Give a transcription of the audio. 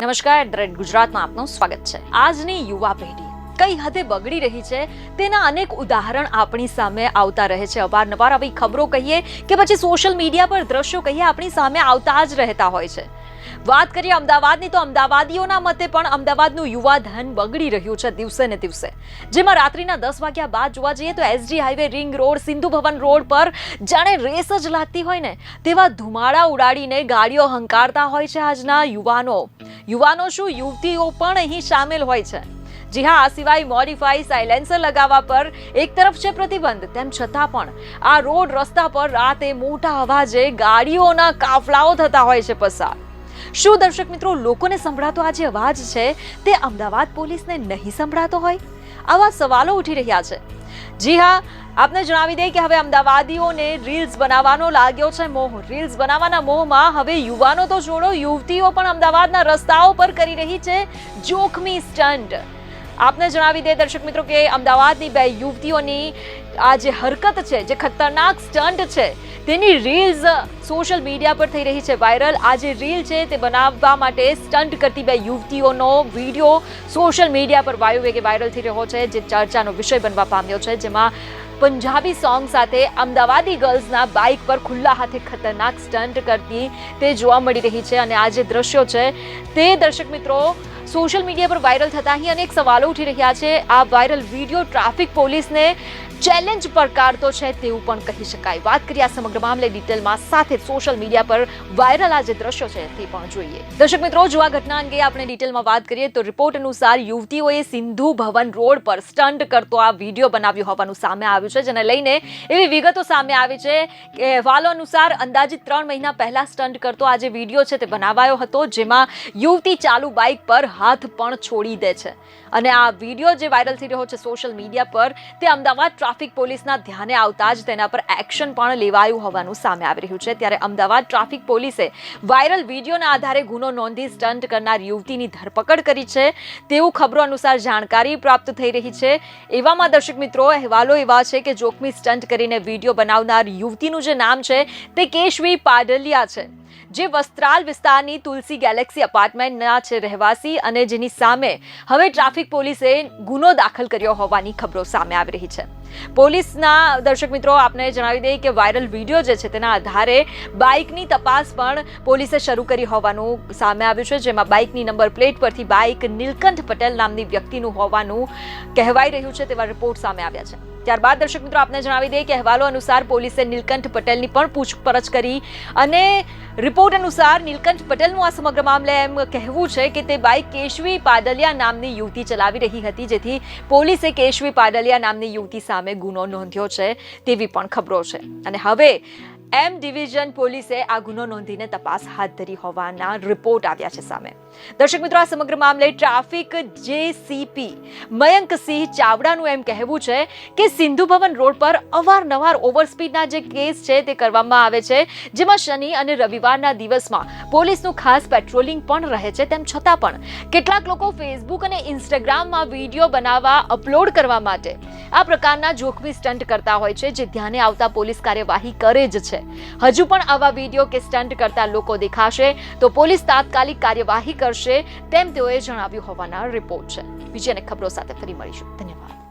નમસ્કાર દ્રેડ ગુજરાતમાં આપનું સ્વાગત છે. આજની યુવા પેઢી કઈ હદે બગડી રહી છે તેના અનેક ઉદાહરણ આપણી સામે આવતા રહે છે. અવારનવાર આવી ખબરો કહીએ કે પછી સોશિયલ મીડિયા પર દ્રશ્યો કહીએ, આપણી સામે આવતા જ રહેતા હોય છે. વાત કરીએ અમદાવાદની, તો અમદાવાદીઓના મતે પણ અમદાવાદનું યુવા ધન બગડી રહ્યું છે દિવસે ને દિવસે. જેમાં રાત્રિના દસ વાગ્યા બાદ જોવા જઈએ તો SG highway ring road, Sindhu Bhavan road પર જાણે રેસ જ લાગતી હોય ને, તેવા ધુમાડા ઉડાડીને ગાડીઓ હંકારતા હોય છે આજના યુવાનો. યુવાનો શું? યુવતીઓ પણ અહીં સામેલ હોય છે. જી હા, આ સિવાય મોડિફાઈ સાયલેન્સર લગાવવા પર એક તરફ છે પ્રતિબંધ, તેમ છતાં પણ આ રોડ રસ્તા પર રાતે મોટા અવાજે ગાડીઓના કાફલાઓ થતા હોય છે પસાર. શું દર્શક મિત્રો, લોકોને સંભળાતો આ જે અવાજ છે, તે અમદાવાદ પોલીસને નહીં સંભળાતો હોય? આવા સવાલો ઉઠી રહ્યા છે. જી હા, આપને જણાવી દઈએ કે હવે અમદાવાદીઓને રીલ્સ બનાવવાનો લાગ્યો છે મોહ. રીલ્સ બનાવવાના મોહમાં હવે યુવાનો તો જોડો, યુવતીઓ પણ અમદાવાદના રસ્તાઓ પર કરી રહી છે જોખમી સ્ટન્ટ. આપને જણાવી દે દર્શક મિત્રો કે અમદાવાદની બે યુવતીઓની આ જે હરકત છે, જે ખતરનાક સ્ટન્ટ છે તેની રીલ્સ સોશિયલ મીડિયા પર થઈ રહી છે વાયરલ આ જે રીલ છે તે બનાવવા માટે સ્ટન્ટ કરતી બે યુવતીઓનો વીડિયો સોશિયલ મીડિયા પર વાયુ વેગે વાયરલ થઈ રહ્યો છે, જે ચર્ચાનો વિષય બનવા પામ્યો છે, જેમાં પંજાબી સોંગ સાથે અમદાવાદી ગર્લ્સના બાઇક પર ખુલ્લા હાથે ખતરનાક સ્ટન્ટ કરતી તે જોવા મળી રહી છે. અને આ જે દ્રશ્યો છે તે દર્શક મિત્રો સોશિયલ મીડિયા પર વાયરલ થતા અહીં અનેક સવાલો ઉઠી રહ્યા છે. આ વાયરલ વીડિયો ટ્રાફિક પોલીસને ચેલેન્જ પડકારતો છે તેવું પણ કહી શકાય. વાત કરીએ આ સમગ્ર મામલે ડિટેલમાં સાથે સોશિયલ મીડિયા પર વાયરલ આ જે દ્રશ્યો છે તે પણ જોઈએ. દર્શક મિત્રો, જો આ ઘટના અંગે આપણે ડિટેલમાં વાત કરીએ તો રિપોર્ટ અનુસાર યુવતીઓએ સિંધુ ભવન રોડ પર સ્ટન્ટ કરતો આ વીડિયો બનાવ્યો હોવાનું સામે આવ્યું છે, જેને લઈને એવી વિગતો સામે આવી છે કે અહેવાલો અનુસાર અંદાજિત ત્રણ મહિના પહેલા સ્ટન્ટ કરતો આ જે વીડિયો છે તે બનાવાયો હતો, જેમાં યુવતી ચાલુ બાઇક પર હાથ પણ છોડી દે છે. અને આ વીડિયો જે વાયરલ થઈ રહ્યો છે સોશિયલ મીડિયા પર, તે અમદાવાદ ટ્રાફિક પોલીસના ધ્યાને આવતા જ તેના પર એક્શન પણ લેવાયું હોવાનું સામે આવી રહ્યું છે. ત્યારે અમદાવાદ ટ્રાફિક પોલીસે વાયરલ વિડીયોના આધારે ગુનો નોંધી સ્ટન્ટ કરનાર યુવતીની ધરપકડ કરી છે. તેવું ખબરો અનુસાર જાણકારી પ્રાપ્ત થઈ રહી છે. એવામાં દર્શક મિત્રો, અહેવાલો એવા છે કે જોખમી સ્ટન્ટ કરીને વીડિયો બનાવનાર યુવતીનું જે નામ છે, તે કેશવી પાડલિયા છે. જે વસ્ત્રાલ વિસ્તારની તુલસી ગેલેક્સી અપાર્ટમેન્ટના છે રહેવાસી અને જેની સામે હવે ટ્રાફિક પોલીસે ગુનો દાખલ કર્યો હોવાની ખબરો સામે આવી રહી છે. પોલીસના દર્શક મિત્રો, આપને જણાવી દઈએ કે વાયરલ વીડિયો જે છે તેના આધારે બાઇકની તપાસ પણ પોલીસે શરૂ કરી હોવાનું સામે આવ્યું છે, જેમાં બાઇકની નંબર પ્લેટ પરથી બાઇક નીલકંઠ પટેલ નામની વ્યક્તિનું હોવાનું કહેવાઈ રહ્યું છે તેવા રિપોર્ટ સામે આવ્યા છે. ત્યારબાદ દર્શક મિત્રો, આપને જણાવી દઈએ કે અહેવાલો અનુસાર પોલીસે નીલકંઠ પટેલની પણ પૂછપરછ કરી અને રિપોર્ટ અનુસાર નીલકંઠ પટેલનું આ સમગ્ર મામલે એમ કહેવું છે કે તે બાઇક કેશવી પાડલિયા નામની યુવતી ચલાવી રહી હતી, જેથી પોલીસે કેશવી પાડલિયા નામની યુવતી સામે ગુનો નોંધ્યો છે તેવી પણ ખબરો છે. અને હવે એમ ડિવિઝન પોલીસે આ ગુનો નોંધીને તપાસ હાથ ધરી હોવાના રિપોર્ટ આવ્યા છે સામે. દર્શક મિત્રો, આ સમગ્ર મામલે ટ્રાફિક જેસીપી મયંકસિંહ ચાવડાનું એમ કહેવું છે કે સિંધુ ભવન રોડ પર અવારનવાર ઓવરસ્પીડના જે કેસ છે તે કરવામાં આવે છે, જેમાં શનિ અને રવિવારના દિવસમાં પોલીસનું ખાસ પેટ્રોલિંગ પણ રહે છે. તેમ છતાં પણ કેટલાક લોકો ફેસબુક અને ઇન્સ્ટાગ્રામમાં વીડિયો બનાવવા અપલોડ કરવા માટે આ પ્રકારના જોખમી સ્ટન્ટ કરતા હોય છે, જે ધ્યાને આવતા પોલીસ કાર્યવાહી કરે જ છે. હજુ પણ આવા વીડિયો કે સ્ટન્ટ કરતા લોકો દેખાશે, તો પોલીસ તાત્કાલિક કાર્યવાહી કરશે તેમ તેઓએ જણાવ્યું હોવાના રિપોર્ટ છે. બીજી અનેક ખબરો સાથે ફરી મળીશું. ધન્યવાદ.